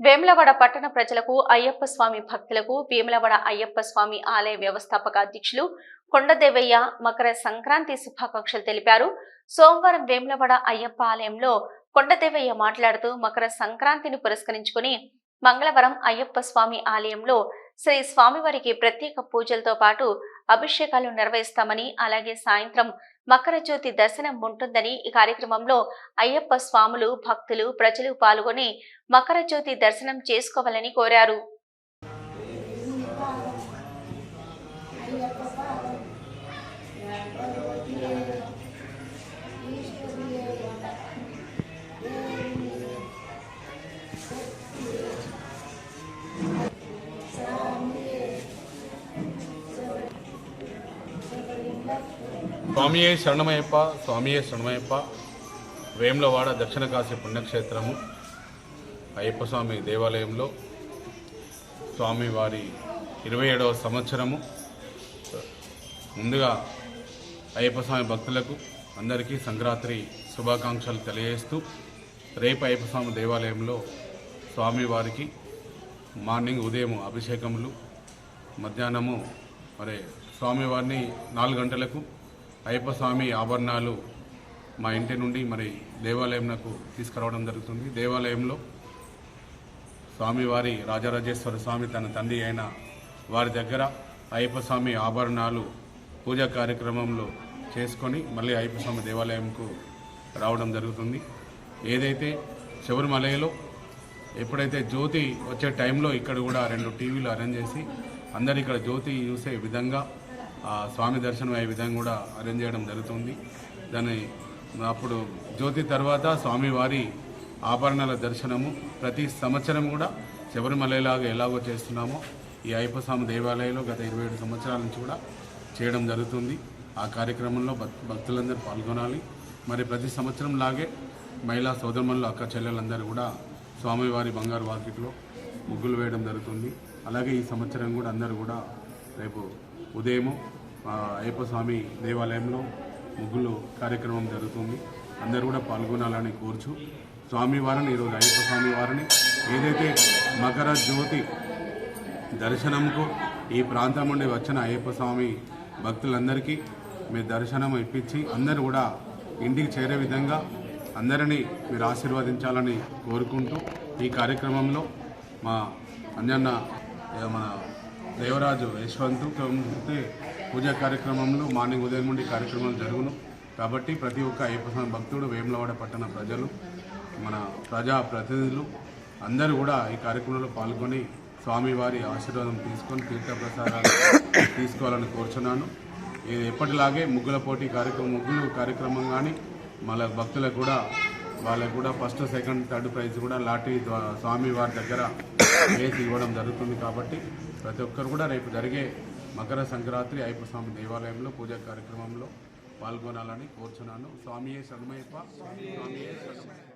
వేములవాడ పట్టణ ప్రజలకు అయ్యప్ప స్వామి భక్తులకు వేములవాడ అయ్యప్ప స్వామి ఆలయ వ్యవస్థాపక అధ్యక్షులు కొండదేవయ్య మకర సంక్రాంతి శుభాకాంక్షలు తెలిపారు. సోమవారం వేములవాడ అయ్యప్ప ఆలయంలో కొండదేవయ్య మాట్లాడుతూ మకర సంక్రాంతిని పురస్కరించుకుని మంగళవారం అయ్యప్ప స్వామి ఆలయంలో శ్రీ స్వామివారికి ప్రత్యేక పూజలతో పాటు అభిషేకాలు నిర్వహిస్తామని అలాగే సాయంత్రం మకర జ్యోతి దర్శనం ఉంటుందని ఈ కార్యక్రమంలో అయ్యప్ప స్వాములు భక్తులు ప్రజలు పాల్గొని మకర జ్యోతి దర్శనం చేసుకోవాలని కోరారు. స్వామియే శరణమయ్యప్ప స్వామియే శరణమయ్యప్ప. వేములవాడ దక్షిణ కాశీ పుణ్యక్షేత్రము అయ్యప్ప స్వామి దేవాలయంలో స్వామివారి ఇరవై ఏడవ సంవత్సరము. ముందుగా అయ్యప్ప స్వామి భక్తులకు అందరికీ సంక్రాంతి శుభాకాంక్షలు తెలియజేస్తూ రేపు అయ్యప్ప స్వామి దేవాలయంలో స్వామివారికి మార్నింగ్ ఉదయం అభిషేకములు మధ్యాహ్నము మరి స్వామివారిని నాలుగు గంటలకు అయ్యప్ప స్వామి ఆభరణాలు మా ఇంటి నుండి మరి దేవాలయంకు తీసుకురావడం జరుగుతుంది. దేవాలయంలో స్వామివారి రాజరాజేశ్వర స్వామి తన తండ్రి అయిన వారి దగ్గర అయ్యప్ప స్వామి ఆభరణాలు పూజా కార్యక్రమంలో చేసుకొని మళ్ళీ అయ్యప్ప స్వామి దేవాలయంకు రావడం జరుగుతుంది. ఏదైతే శబరిమలలో ఎప్పుడైతే జ్యోతి వచ్చే టైంలో ఇక్కడ కూడా రెండు టీవీలు అరేంజ్ చేసి అందరు ఇక్కడ జ్యోతి చూసే విధంగా స్వామి దర్శనం అయ్యే విధంగా కూడా అరేంజ్ చేయడం జరుగుతుంది. దాని అప్పుడు జ్యోతి తర్వాత స్వామివారి ఆభరణాల దర్శనము ప్రతి సంవత్సరం కూడా శబరిమలలాగా ఎలాగో చేస్తున్నామో ఈ అయ్యప్ప స్వామి దేవాలయంలో గత ఇరవై ఏడు సంవత్సరాల నుంచి కూడా చేయడం జరుగుతుంది. ఆ కార్యక్రమంలో భక్- భక్తులందరూ పాల్గొనాలి. మరి ప్రతి సంవత్సరం లాగే మహిళా సోదరులు అక్క చెల్లెలందరూ కూడా స్వామివారి బంగారు వాకిట్లో ముగ్గులు వేయడం జరుగుతుంది. అలాగే ఈ సంవత్సరం కూడా అందరూ కూడా రేపు ఉదయము అయ్యప్ప స్వామి దేవాలయంలో ముగ్గులు కార్యక్రమం జరుగుతుంది. అందరూ కూడా పాల్గొనాలని కోరుచు. స్వామివారిని ఈరోజు అయ్యప్ప స్వామి వారిని ఏదైతే మకర జ్యోతి దర్శనంకు ఈ ప్రాంతం నుండి వచ్చిన అయ్యప్ప స్వామి భక్తులందరికీ మీ దర్శనం ఇప్పించి అందరూ కూడా ఇంటికి చేరే విధంగా అందరినీ మీరు ఆశీర్వదించాలని కోరుకుంటూ ఈ కార్యక్రమంలో మా అన్న మన దేవరాజు యశ్వంత్ అయితే పూజా కార్యక్రమంలో మార్నింగ్ ఉదయం నుండి కార్యక్రమాలు జరుగును. కాబట్టి ప్రతి ఒక్క అయ్యప్ప స్వామి భక్తుడు వేములవాడ పట్టణ ప్రజలు మన ప్రజా ప్రతినిధులు అందరూ కూడా ఈ కార్యక్రమంలో పాల్గొని స్వామివారి ఆశీర్వాదం తీసుకొని తీర్థప్రసాదాలు తీసుకోవాలని కోరుచున్నాను. ఇది ఎప్పటిలాగే ముగ్గుల పోటీ కార్యక్రమం ముగ్గులు కార్యక్రమం కానీ మళ్ళీ భక్తులకు కూడా వాళ్ళకు కూడా ఫస్ట్ సెకండ్ థర్డ్ ప్రైజ్ కూడా లాటరీ ద్వారా స్వామి వారి దగ్గర వేసి ఇవ్వడం జరుగుతుంది కాబట్టి ప్రతి ఒక్కరు కూడా రేపు జరిగే మకర సంక్రాంతి అయ్యప్ప స్వామి దేవాలయంలో పూజా కార్యక్రమంలో పాల్గొనాలని కోరుచున్నాను. స్వామియే శరణమయ్యప్ప స్వామియే శరణమయ్యప్ప